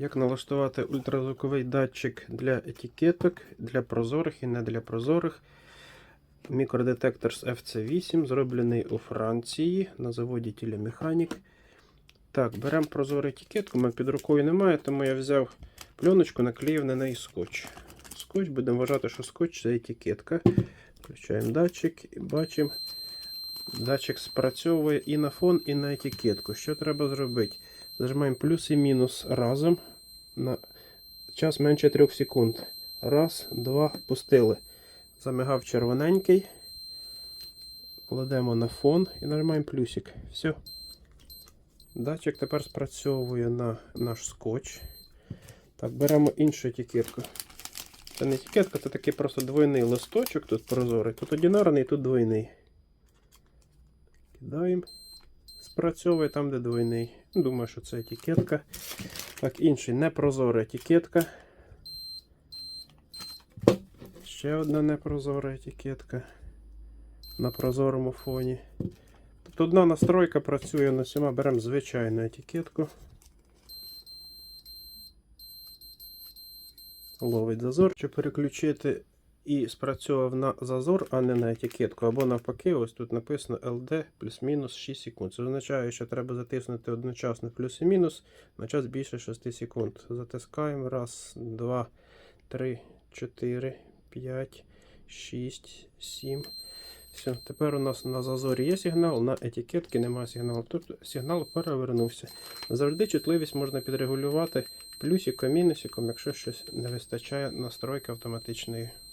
Як налаштувати ультразвуковий датчик для етикеток, для прозорих і не для прозорих. Мікродетектор з FC8, зроблений у Франції на заводі Телемеханік. Так, беремо прозору етикетку, мене під рукою немає, тому я взяв пленочку, наклеїв на неї скотч. Скотч, будемо вважати, що скотч це етикетка. Включаємо датчик і бачимо, датчик спрацьовує і на фон, і на етикетку. Що треба зробити? Зажимаємо плюс і мінус разом на час менше 3 секунд. Раз, два, пустили. Замигав червоненький. Кладемо на фон і нажимаємо плюсик. Все. Датчик тепер спрацьовує на наш скотч. Так, беремо іншу етикетку. Це не етикетка, це такий просто двойний листочок тут прозорий. Тут одинарний, тут двойний. Кидаємо. Спрацьовує там, де двойний. Думаю, що це етикетка. Так, інший непрозора етикетка. Ще одна непрозора етикетка на прозорому фоні. Тобто одна настройка працює на всіма, беремо звичайну етикетку. Ловить зазор. Щоб переключити і спрацьовував на зазор, а не на етикетку. Або навпаки, ось тут написано LD плюс-мінус 6 секунд. Це означає, що треба затиснути одночасно плюс і мінус на час більше 6 секунд. Затискаємо. Раз, два, три, чотири, п'ять, шість, сім. Все, тепер у нас на зазорі є сигнал, на етикетці немає сигналу. Тобто сигнал перевернувся. Завжди чутливість можна підрегулювати плюсиком, мінусиком, якщо щось не вистачає настройки автоматичної.